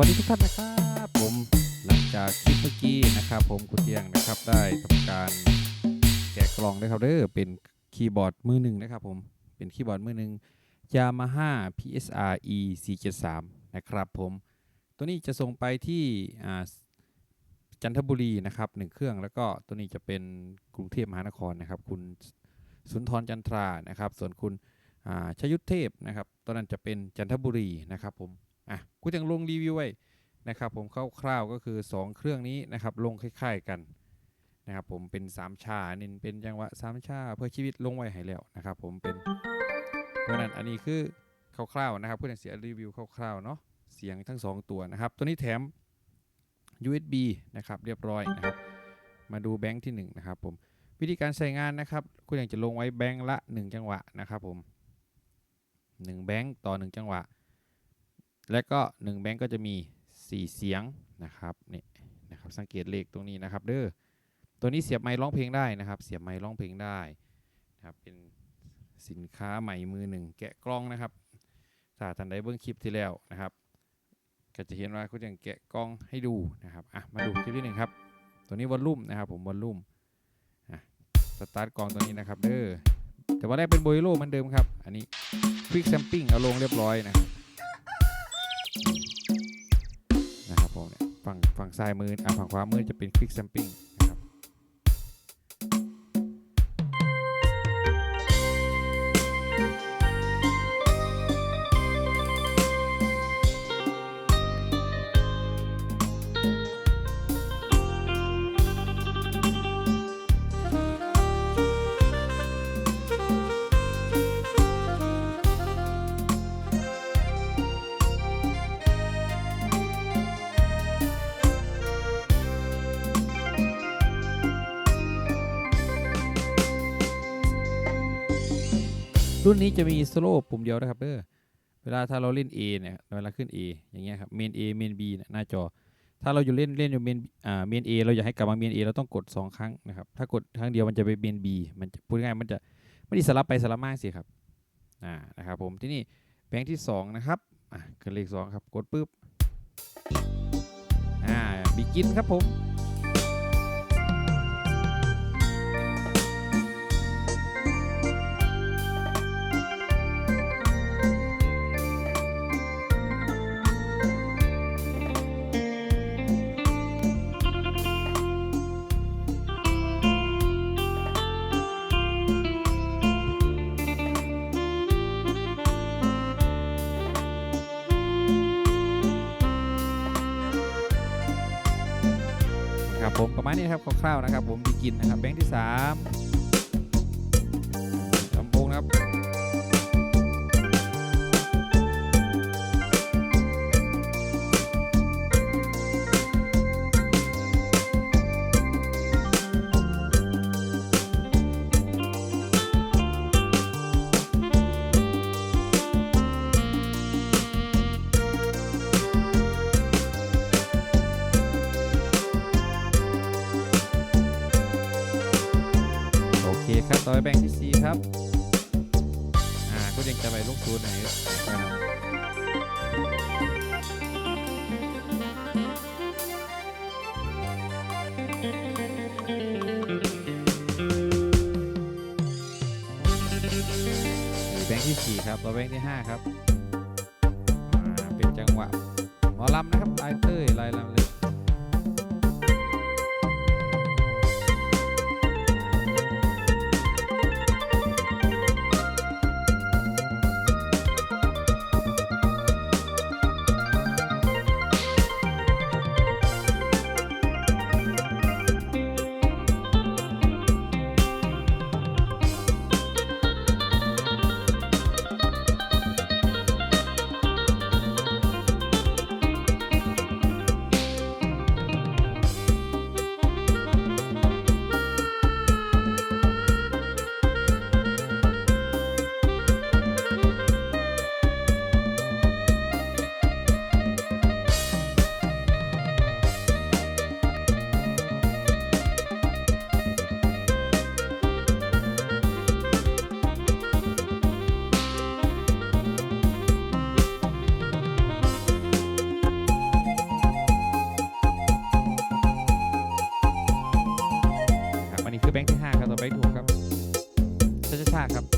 วัสดีทุกท่านนะครับผมหลังจากคลิปเมื่อกี้นะครับ ผมคุณเตียงนะครับได้ทำการแกะกล่องนะครับเด้อเป็นคีย์บอร์ดมือหนึ่งนะครับผมเป็นคีย์บอร์ดมือหนึ่ง Yamaha PSR E 473นะครับผมตัวนี้จะส่งไปที่จันทบุรีนะครับหนึ่งเครื่องแล้วก็ตัวนี้จะเป็นกรุงเทพมหานครนะครับ คุณสุนทรจันทรานะครับ ส่วนคุณชยุทธเทพนะครับตัวนั้นจะเป็นจันทบุรีนะครับผม อะกูยังลงรีวิวไว้นะครับผมคร่าวๆก็คือ 2 เครื่องนี้นะครับลงคล้ายๆกันนะครับผมเป็น3ชานี่เป็นจังหวะ3ชาเพื่อชีวิตลงไว้ให้แล้วนะครับผมเป็นเพราะนั้นอันนี้คือคร่าวๆนะครับกูยังเสียรีวิวคร่าวๆเนาะเสียงทั้ง 2 ตัวนะครับ ตัวนี้แถม USB นะครับเรียบร้อยนะครับมาดูแบงค์ที่1นะครับผมวิธีการใช้งานนะครับกูยังจะลงไว้แบงค์ละ 1 จังหวะนะครับผม1แบงค์ต่อ 1 จังหวะ และก็1แบงก์ก็จะมี 4 เสียงนะครับนี่นะครับสังเกตเลขตรงนี้นะครับเด้อตัวนี้เสียบไมค์ร้องเพลงได้นะครับ เสียบไมค์ร้องเพลงได้นะครับเป็นสินค้าใหม่มือหนึ่งแกะกล้องนะครับถ้าท่านใดเบิ้งคลิปที่แล้วนะครับ ก็จะเห็นว่าเขาจะแกะกล้องให้ดูนะครับอะมาดูคลิปที่หนึ่งครับ ตัวนี้วอลลุ่มนะครับ ผมวอลลุ่มอะสตาร์ทกล้องตัวนี้นะครับเด้อแต่ว่าได้เป็นโบยโลเหมือนเดิมครับ อันนี้ควิกแซมปิ้งเอาลงเรียบร้อยนะครับนะครับ ฝั่งฝั่งซ้ายมืออะฝั่งขวามือจะเป็นคลิกแซมปิ้ง รุ่นนี้จะมีสโลปปุ่มเดียวนะครับเด้อเวลาถ้าเราเล่น A เนี่ยเวลาขึ้น A อย่างเงี้ยครับเมน A เมน B หน้าจอ ถ้าเราอยู่เล่นเล่นอยู่เมนอ่าเมน A เราอยากให้กลับมาเมน A เราต้องกด 2 ครั้งนะครับ ถ้ากดครั้งเดียวมันจะไปเมน B มันพูดง่ายมันจะไม่ได้สลับไปสลับมาสิครับอ่านะครับผมที่นี่แบงค์ที่ 2 นะครับอะคือเลข2ครับกดปุ๊บอ่าบิกินครับผม มาณนี้นะครับคร่าวๆนะครับ ผมบิกินนะครับแบงค์ที่ 3 อไปแบงค์ที่ 4 ครับ อ่าก็ยังจะไปลงทุนไหนนะครับนี่แบงค์ที่ 4 ครับต่อแบงค์ที่ 5 ครับ อ่า เป็นจังหวะหมอลำนะครับ ลายเต้ย ลายลำ แบงค์ที่5ครับต่อแบงค์ถูกครับช้าๆครับ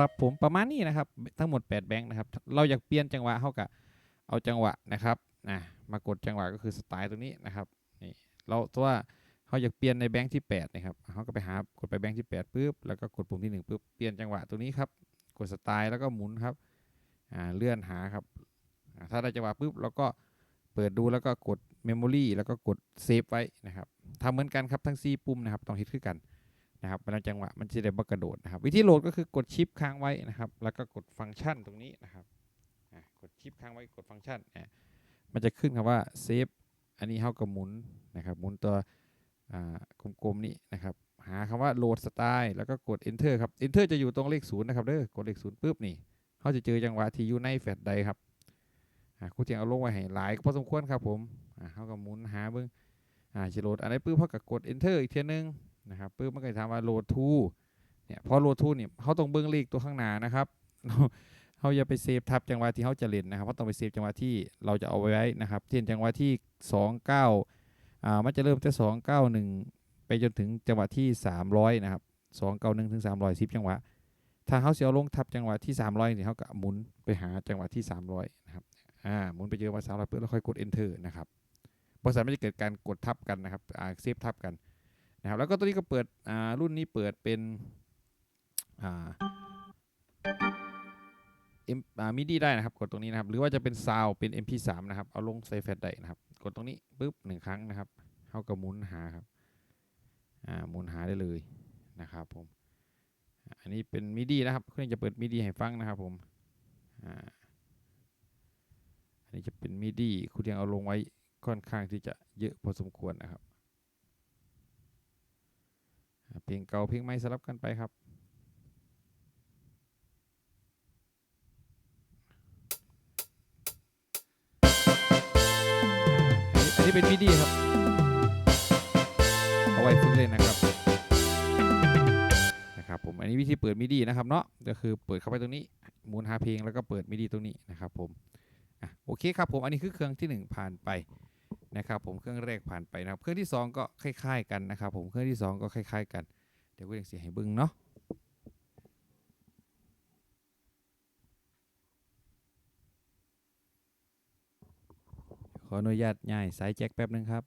ครับผมประมาณนี้นะครับ ทั้งหมด 8 แบงค์นะครับ เราอยากเปลี่ยนจังหวะเขากับเอาจังหวะนะครับนะมากดจังหวะก็คือสไตล์ตรงนี้นะครับนี่เราตัวเขาอยากเปลี่ยนในแบงค์ที่8นะครับเขาก็ไปหากดไปแบงค์ที่8ปุ๊บแล้วก็กดปุ่มที่1ปุ๊บเปลี่ยนจังหวะตรงนี้ครับกดสไตล์แล้วก็หมุนครับอ่าเลื่อนหาครับอ่าถ้าได้จังหวะปุ๊บเราก็เปิดดูแล้วก็กดเมมโมรีแล้วก็กดเซฟไว้นะครับทำเหมือนกันครับทั้ง4ปุ่มนะครับต้องฮิตคือกัน นะครับเวลาจังหวะมันจะได้บกระโดดนะครับ วิธีโหลดก็คือกดชิปค้างไว้นะครับ แล้วก็กดฟังก์ชันตรงนี้นะครับกดชิปค้างไว้กดฟังก์ชันอะมันจะขึ้นคำว่าเซฟอันนี้เขาก็หมุนนะครับหมุนตัวกลมๆนี้นะครับ หาคำว่าโหลดสไตล์แล้วก็กด enter ครับ enter จะอยู่ตรงเลขศูนย์นะครับเด้อกดเลขศูนย์ปุ๊บนี่เขาจะเจอจังหวะที่อยู่ในแฟลชไดร์ครับอะครูเจียงเอาลงไว้ให้หลายก็พอสมควรครับผมอะเขาก็หมุนหาเบิ้งอ่าจะโหลดอันไหนปุ๊บเขาก็กด enter อีกเทียนึง นะครับปึ๊บมันก็จะถามว่า load to เนี่ยพอ load to เนี่ยเขาต้องเบิ้งเลขตัวข้างหน้านะครับเขาอย่าไปเซฟทับจังหวะที่เขาจะเล่นนะครับเพราะต้องไปเซฟจังหวะที่เราจะเอาไว้นะครับเช่นจังหวะที่ 29อ่ามันจะเริ่มที่291 ไปจนถึงจังหวะที่ 300 นะครับ 291 ถึง 300 10 จังหวะ ถ้าเขาเสียลงทับจังหวะที่ 300เนี่ยเขาก็หมุนไปหาจังหวะที่ 300 นะครับอ่าหมุนไปเจอว่า300ปุ๊บแล้วค่อยกด enter นะครับเพราะฉะนั้นมันจะเกิดการกดทับกันนะครับอ่าเซฟทับกัน นะครับแล้วก็ตัวนี้ก็เปิดรุ่นนี้เปิดเป็นเอ็มมิดีได้นะครับ กดตรงนี้นะครับ หรือว่าจะเป็นซาวเป็น MP3 นะครับ เอาลงใส่แฟลชได้นะครับ กดตรงนี้ปุ๊บหนึ่งครั้งนะครับเขาก็หมุนหาครับหมุนหาได้เลยนะครับผมอันนี้เป็นมิดีนะครับเครื่องจะเปิดมิดีให้ฟังนะครับผมอันนี้จะเป็นมิดีคุณยังเอาลงไว้ค่อนข้างที่จะเยอะพอสมควรนะครับ อ่า เพลงเก่าเพลงใหม่สลับกันไปครับ อันนี้เป็นมิดีครับ เอาไว้ฝึกเล่นนะครับ นะครับผม อันนี้วิธีเปิดมิดีนะครับเนาะ ก็คือเปิดเข้าไปตรงนี้ หมุนหาเพลงแล้วก็เปิดมิดีตรงนี้นะครับผมอะโอเคครับผม อันนี้คือเครื่องที่หนึ่งผ่านไปนะครับผมเครื่องแรกผ่านไปนะครับ เครื่องที่สองก็คล้าย ๆ กันนะครับผมเครื่องที่สองก็คล้าย ๆ กัน ดี๋ยวกูยังเสียให้บึ้งเนาะขออนุญาตย้ายสายแจ็คแป๊บนึงครับ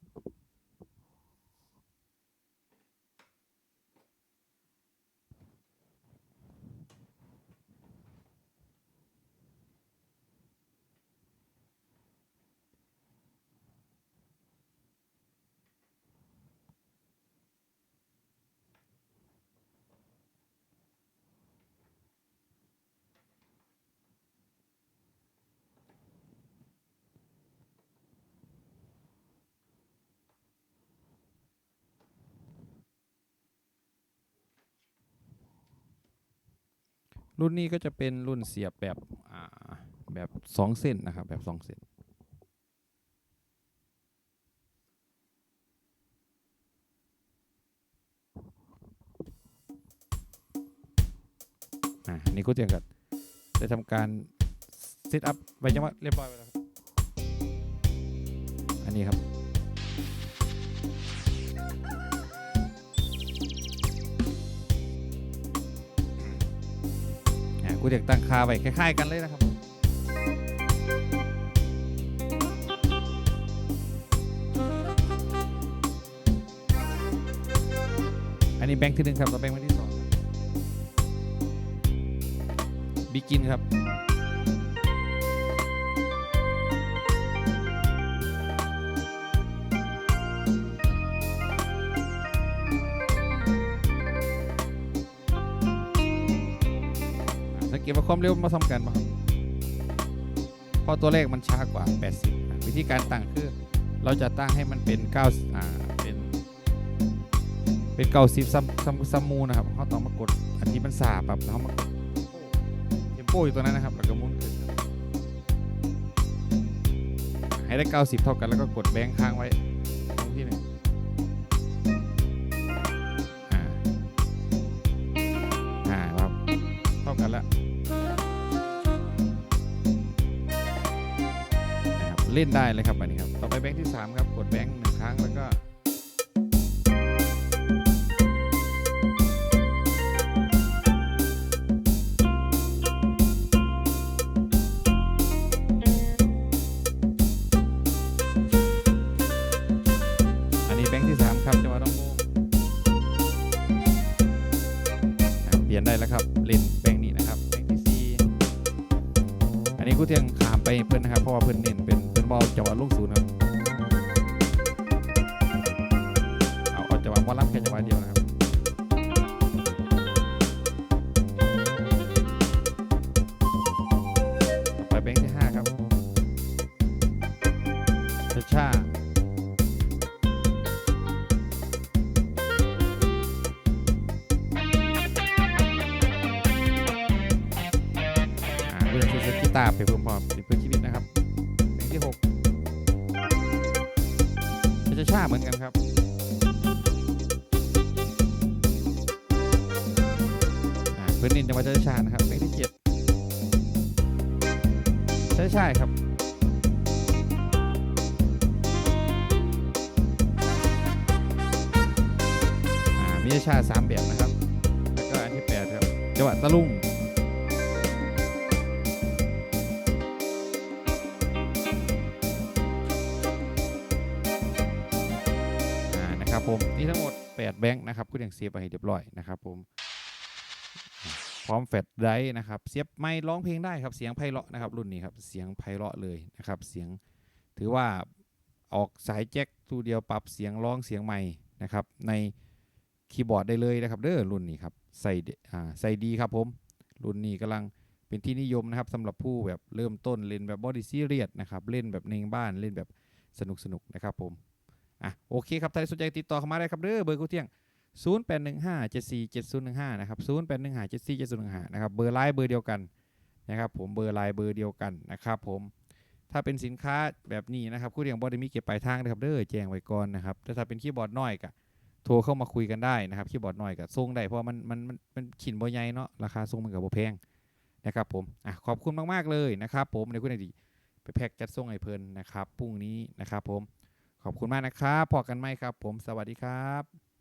รุ่นนี้ก็จะเป็นรุ่นเสียบแบบแบบสองเส้นนะครับแบบสองเส้นอ่าอันนี้ก็เตรียมกันได้ทำการเซตอัพไว้จังหวะเรียบร้อยไปแล้วครับ อันนี้ครับ กูเด็กตั้งคาไว้คล้ายๆกันเลยนะครับอันนี้แบงค์ที่หนึ่งครับต่อแบงค์แบงค์ที่สองบิกินครับ สังเกตว่าความเร็วมาทำกันมาครับเพราะตัวเลขมันช้ากว่า 80 วิธีการตั้งคือ เราจะตั้งให้มันเป็น9อ่าเป็นเป็นเก้าสิบซัมซัมซัมมูนะครับเขาต้องมากดอันที่มันสาแบบเขามากดเทมโปอยู่ตรงนั้นนะครับแล้วก็มุนขึ้นให้ได้ 90 เท่ากันแล้วก็กดแบงค์ค้างไว้ เล่นได้เลยครับอันนี้ครับ ต่อไปแบงค์ที่ 3 ครับ กดแบงค์หนึ่งครั้งแล้วก็อันนี้แบงค์ที่3ครับจังหวัดน้องโมอะเปลี่ยนได้แล้วครับเล่นแบงค์นี้นะครับแบงค์ที่4อันนี้กูเทียงขามไปเพื่อนนะครับเพราะว่าเพื่อนเน้นเป็น บอลจังหวัดลูกศูนย์ครับเอาเอาจังหวัดบอลลัมแค่จังหวัดเดียวนะครับไปแบงที่5ครับชาชาอ่าเพื่อนคือเซตกีตาร์ไปเพิ่มพร้อมเป็นเพื่อนชีวิต จะจะชาเหมือนกันครับอ่าเพื่อนนินจะมาจะชานะครับเพลงที่เจ็ดใช่ใช่ครับอ่ามีชาสามแบบนะครับ แล้วก็อันที่แปดครับจังหวะตะลุ่ง 8 แบงค์นะครับคุณยังเสียบไปให้เรียบร้อยนะครับผมพร้อมแฟลชไดร์นะครับเสียบไมค์ร้องเพลงได้ครับเสียงไพเราะนะครับรุ่นนี้ครับเสียงไพเราะเลยนะครับเสียงถือว่าออกสายแจ็คตัวเดียวปรับเสียงร้องเสียงไมค์นะครับในคีย์บอร์ดได้เลยนะครับเด้อรุ่นนี้ครับใส่ดอ่าใส่ดีครับผมรุ่นนี้กำลังเป็นที่นิยมนะครับสำหรับผู้แบบเริ่มต้นเล่นแบบบอดี้ซีเรียสนะครับเล่นแบบในบ้านเล่นแบบสนุกสนุกๆนะครับผม อะโอเคครับถ้าใครสนใจติดต่อเข้ามาได้ครับเด้อเบอร์กูเที่ยง 0 8 1 5 7 4 7 0 1 5 นะครับ 0 8 1 5 7 4 7 0 1 5 นะครับ เบอร์ไลน์เบอร์เดียวกันนะครับผมเบอร์ไลน์เบอร์เดียวกันนะครับผมถ้าเป็นสินค้าแบบนี้นะครับคู่เรียงบอดี้มีเก็บปลายทางนะครับเด้อแจ้งไว้ก่อนนะครับแต่ถ้าเป็นคีย์บอร์ดน้อยก็โทรเข้ามาคุยกันได้นะครับคีย์บอร์ดน้อยก็ส่งได้เพราะว่ามันมันมันมันขินบ่ใหญ่เนาะราคาส่งมันก็บ่แพงนะครับผมอะขอบคุณมากๆเลยนะครับผมในคุณอดีไปแพ็กจัดส่งให้เพลินนะครับพรุ่งนี้นะครับผม ขอบคุณมากนะครับพอกันไหมครับ ผมสวัสดีครับ